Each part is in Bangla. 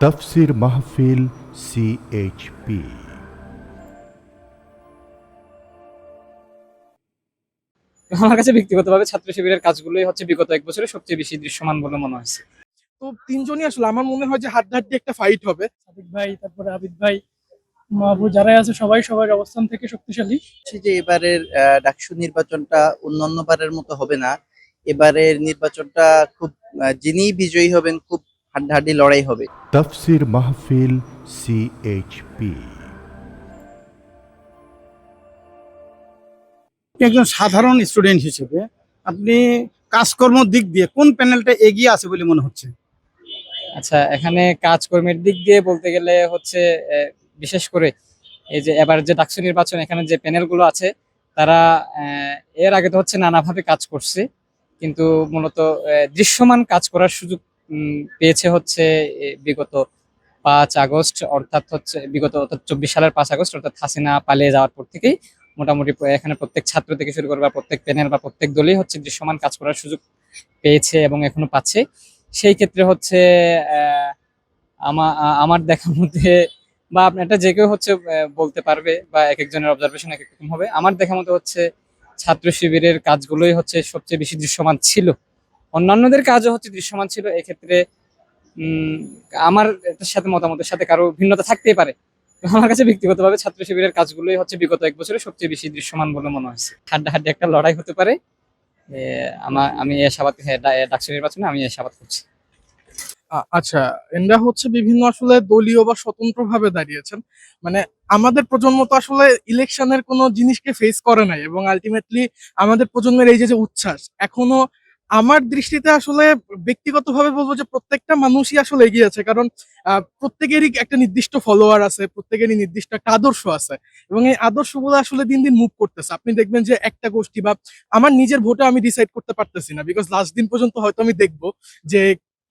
তফসির মাহফিল সিএইচপি আমার কাছে ব্যক্তিগতভাবে ছাত্র শিবিরের কাজগুলোই হচ্ছে বিগত এক বছরে সবচেয়ে বেশি দৃশ্যমান বলে মনে হয়েছে। তো তিনজনই আসলে আমার মনে হয় যে হাড্ডাহাড্ডি একটা ফাইট হবে। সাদিক ভাই তারপরে আবিদ ভাই মাহবু যারাই আছে সবাই সবার অবস্থান থেকে শক্তিশালী। হচ্ছে যে এবারের আহ, ডাকসু নির্বাচনটা অন্যান্য বারের মতো হবে না। এবারের নির্বাচনটা খুব যিনিই বিজয়ী হবেন খুব হাড্ডাহাড্ডি লড়াই হবে। তফসির মাহফিল সিএইচপি একজন সাধারণ স্টুডেন্ট হিসেবে আপনি কাজকর্ম দিক দিয়ে কোন প্যানেলটা এগিয়ে আছে বলে মনে হচ্ছে? আচ্ছা এখানে কাজকর্মের দিক দিয়ে বলতে গেলে হচ্ছে আহ, বিশেষ করে এই যে এবার যে ডাকসু নির্বাচন এখানে যে প্যানেলগুলো আছে তারা আহ, এর আগে তো হচ্ছে নানাভাবে কাজ করছে কিন্তু মূলত আহ, দৃশ্যমান কাজ করার সুযোগ পেয়েছে হচ্ছে বিগত পাঁচ আগস্ট, অর্থাৎ হচ্ছে, বিগত চব্বিশ সালের পাঁচ আগস্ট, অর্থাৎ হাসিনা পালিয়ে যাওয়ার পর থেকেই মোটামুটি এখানে প্রত্যেক ছাত্র থেকে শুরু করে বা প্রত্যেক প্যানেল বা প্রত্যেক দলই হচ্ছে দৃশ্যমান কাজ করার সুযোগ পেয়েছে এবং এখনও পাচ্ছে। সেই ক্ষেত্রে হচ্ছে আমার দেখার মধ্যে বা এটা যে কেউ হচ্ছে বলতে পারবে বা এক একজনের অবজারভেশন এক এক রকম হবে। আমার দেখার মতো হচ্ছে, ছাত্র শিবিরের কাজগুলোই হচ্ছে সবচেয়ে বেশি দৃশ্যমান ছিল। অন্যান্যদের কাজও হচ্ছে দৃশ্যমান ছিল, এক্ষেত্রে আমার সাথে মতামতের সাথে কারও ভিন্নতা থাকতেই পারে। আমার কাছে ব্যক্তিগতভাবে ছাত্র শিবিরের কাজগুলোই হচ্ছে বিগত এক বছরে সবচেয়ে বেশি দৃশ্যমান বলে মনে হয়েছে। হাড্ডাহাড্ডি একটা লড়াই হতে পারে আমার আমি এসাবাদ হ্যাঁ ডাকসু নির্বাচনে আমি এসাবাদ করছি। আচ্ছা এনরা হচ্ছে বিভিন্ন আসলে দলীয় বা স্বতন্ত্র ভাবে দাঁড়িয়েছেন। মানে আমাদের প্রজন্ম তো আসলে ইলেকশনের কোনো জিনিসকে ফেস করে নাই এবং আলটিমেটলি আমাদের প্রজন্মের এই যে উচ্ছ্বাস, এখনও আমার দৃষ্টিতে আসলে ব্যক্তিগতভাবে বলব যে প্রত্যেকটা মানুষই আসলে এগিয়ে আছে, কারণ প্রত্যেকেরই একটা নির্দিষ্ট ফলোয়ার আছে, প্রত্যেকেরই নির্দিষ্ট একটা আদর্শ আছে এবং এই আদর্শগুলো আসলে দিন দিন মুভ করতেছে। আপনি দেখবেন যে একটা গোষ্ঠী বা আমার নিজের ভোটে আমি ডিসাইড করতে পারতেছি না বিকজ লাস্ট দিন পর্যন্ত হয়তো আমি দেখব যে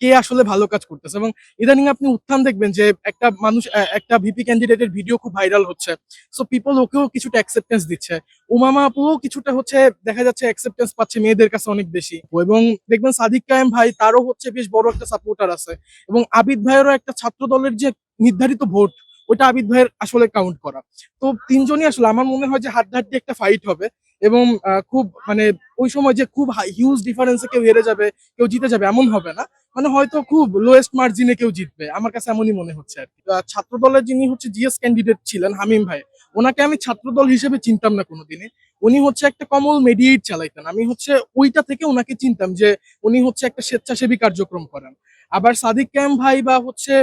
কে আসলে ভালো কাজ করতেছে। এবং ইদানিং আপনি উত্থান দেখবেন যে একটা মানুষ একটা ভিপি ক্যান্ডিডেটের ভিডিও খুব ভাইরাল হচ্ছে। সো পিপল ওকেও কিছুটা অ্যাকসেপ্টেন্স দিচ্ছে। উমামা আপুও কিছুটা হচ্ছে, দেখা যাচ্ছে অ্যাকসেপ্টেন্স পাচ্ছে মেয়েদের কাছে অনেক বেশি। এবং দেখবেন সাদিক কায়েম ভাই, তারও হচ্ছে বেশ বড় একটা সাপোর্টার আছে। এবং আবিদ ভাইয়েরও একটা ছাত্র দলের যে নির্ধারিত ভোট ওটা আবিদ ভাইয়ের আসলে কাউন্ট করা। তো তিনজনই আসলে, আমার মনে হয় যে হাড্ডাহাড্ডি একটা ফাইট হবে। এবং খুব মানে ওই সময় যে খুব হিউজ ডিফারেন্সে কেউ হেরে যাবে, কেউ জিতে যাবে, এমন হবে না। মানে হয়তো খুব লোয়েস্ট মার্জিনে কেউ জিতবে। আমার কাছে এমনই মনে হচ্ছে আর কি। ছাত্র দলের যিনি হচ্ছে জিএস ক্যান্ডিডেট ছিলেন, হামিম ভাই, ওনাকে আমি ছাত্র দল হিসেবে চিনতাম না কোনোদিনই। উনি হচ্ছে একটা কমল মেডিয়েট চালাইতেন। আমি হচ্ছে ওইটা থেকে ওনাকে চিনতাম যে উনি হচ্ছে একটা স্বেচ্ছাসেবী কার্যক্রম করেন। আবার সাদিক ক্যাম ভাই বা হচ্ছে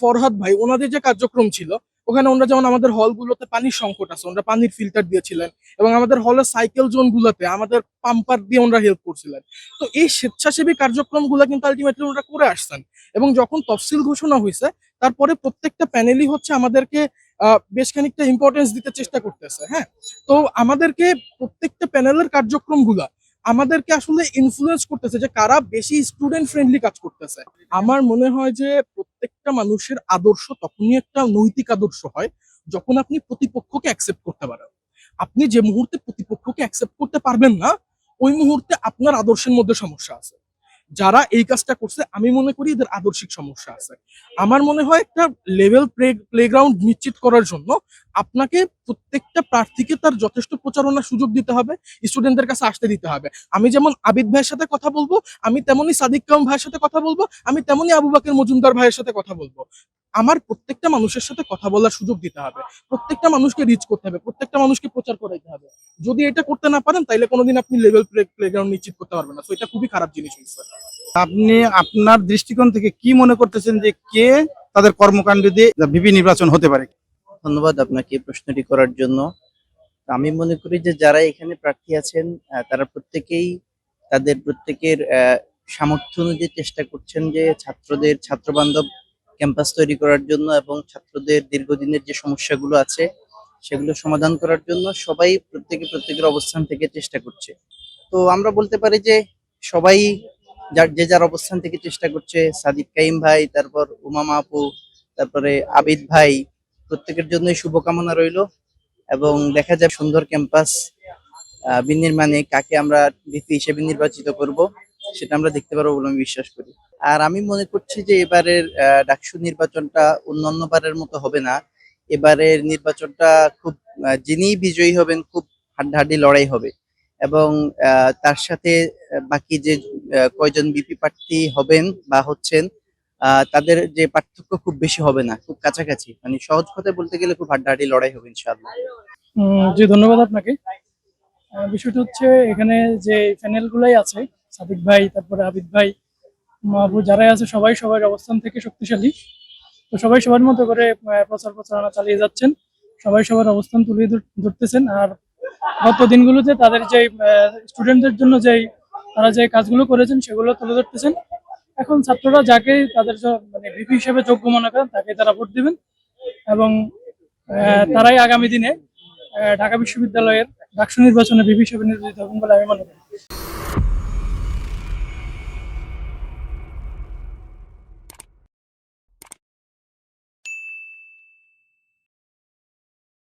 ফরহাদ ভাই, ওনাদের যে কার্যক্রম ছিল ওখানে ওনারা যেমন আমাদের হলগুলোতে পানির সংকট আছে, ওনারা পানির ফিল্টার দিয়েছিলেন এবং আমাদের হলের সাইকেল জোন গুলোতে আমাদের পাম্পার দিয়ে ওনারা হেল্প করছিলেন। তো এই স্বেচ্ছাসেবী কার্যক্রমগুলো কিন্তু আলটিমেটলি ওনারা করে আসছেন এবং যখন তফসিল ঘোষণা হয়েছে, তারপরে প্রত্যেকটা প্যানেলই হচ্ছে আমাদেরকে বেশ খানিকটা ইম্পর্টেন্স দিতে চেষ্টা করতেছে হ্যাঁ? তো আমাদেরকে প্রত্যেকটা প্যানেলের কার্যক্রমগুলা আমাদেরকে আসলে ইনফ্লুয়েন্স করতেছে যে কারা বেশি স্টুডেন্ট ফ্রেন্ডলি কাজ করতেছে। আমার মনে হয় যে প্রত্যেকটা মানুষের আদর্শ তখনই একটা নৈতিক আদর্শ হয় যখন আপনি প্রতিপক্ষকে অ্যাকসেপ্ট করতে পারেন। আপনি যে মুহূর্তে প্রতিপক্ষকে অ্যাকসেপ্ট করতে পারবেন না, ওই মুহূর্তে আপনার আদর্শের মধ্যে সমস্যা আছে। যারা এই কাজটা করছে, আমি মনে করি এদের আদর্শিক সমস্যা আছে। আমার মনে হয় একটা লেভেল প্লেগ্রাউন্ড নিশ্চিত করার জন্য আপনাকে প্রত্যেকটা প্রার্থীকে তার যথেষ্ট প্রচারণার সুযোগ দিতে হবে স্টুডেন্টদের কাছে আসতে দিতে হবে। আমি যেমন আবিদ ভাইয়ের সাথে কথা বলব, আমি তেমনি সাদিক কাম ভাইয়ের সাথে কথা বলব, আমি তেমনই আবু বাকের মজুমদার ভাইয়ের সাথে কথা বলব। আমার প্রত্যেকটা মানুষের সাথে কথা বলার সুযোগ দিতে হবে। প্রত্যেকটা মানুষকে রিচ করতে হবে প্রত্যেকটা মানুষকে প্রচার করাইতে হবে। যদি এটা করতে না পারেন তাহলে কোনোদিন আপনি লেভেল প্লেগ্রাউন্ড নিশ্চিত করতে পারবেন না। তো এটা খুবই খারাপ জিনিস হয়েছে আপনি আপনার দৃষ্টিকোণ থেকে কি মনে করতেছেন যে কে তাদের কর্মকাণ্ড দিয়ে ভিপি নির্বাচন হতে পারে? ধন্যবাদ আপনাকে প্রশ্নটি করার জন্য। আমি মনে করি যে যারা এখানে প্রার্থী আছেন আহ, তারা প্রত্যেকেই তাদের প্রত্যেকের আহ, সামর্থ্য অনুযায়ী চেষ্টা করছেন যে ছাত্রদের ছাত্র বান্ধব ক্যাম্পাস তৈরি করার জন্য এবং ছাত্রদের দীর্ঘদিনের যে সমস্যাগুলো আছে, সেগুলো সমাধান করার জন্য সবাই প্রত্যেকে প্রত্যেকের অবস্থান থেকে চেষ্টা করছে। তো আমরা বলতে পারি যে সবাই যার, যে যার অবস্থান থেকে চেষ্টা করছে, সাদিক কাইম ভাই, তারপর উমামা আপু তারপরে আবিদ ভাই, প্রত্যেকের জন্যই শুভকামনা রইল এবং দেখা যায় সুন্দর ক্যাম্পাস বিনির্মাণে কাকে আমরা ভিপি হিসেবে নির্বাচিত করব। সেটা আমরা দেখতে পারব বলে আমি বিশ্বাস করি। আর আমি মনে করছি যে এবারের ডাকসু নির্বাচনটা অন্যান্য বারের মতো হবে না। এবারের নির্বাচনটা খুব যিনি বিজয়ী হবেন খুব হাড্ডাহাড্ডি লড়াই হবে। এবং তার সাথে বাকি যে কয়জন বিপি প্রার্থী হবেন বা হচ্ছেন তাদের যে পার্থক্য খুব বেশি হবে না খুব কাছাকাছি। মানে সহজ কথায় বলতে গেলে খুব হাড্ডাহাড্ডি লড়াই হবে ইনশাআল্লাহ। উম, জি ধন্যবাদ আপনাকে। বিষয়টা হচ্ছে এখানে যে প্যানেল গুলাই আছে সাদিক ভাই, তারপরে আবিদ ভাই মাহবু যারাই আছে, সবাই সবার অবস্থান থেকে শক্তিশালী। তো সবাই সবার মতো করে প্রচার প্রচারণা চালিয়ে যাচ্ছেন। সবাই সবার অবস্থান তুলে ধর- ধরতেছেন। আর গত দিনগুলোতে তাদের যে স্টুডেন্টদের জন্য যেই, তারা যে কাজগুলো করেছেন, সেগুলো তুলে ধরতেছেন। এখন ছাত্ররা যাকে তাদের মানে ভিপি হিসেবে যোগ্য মনে করেন, তাকে তারা ভোট দিবেন। এবং তারাই আগামী দিনে ঢাকা বিশ্ববিদ্যালয়ের ডাকসু নির্বাচনে ভিপি হিসেবে নির্বাচিত হবেন বলে আমি মনে করি।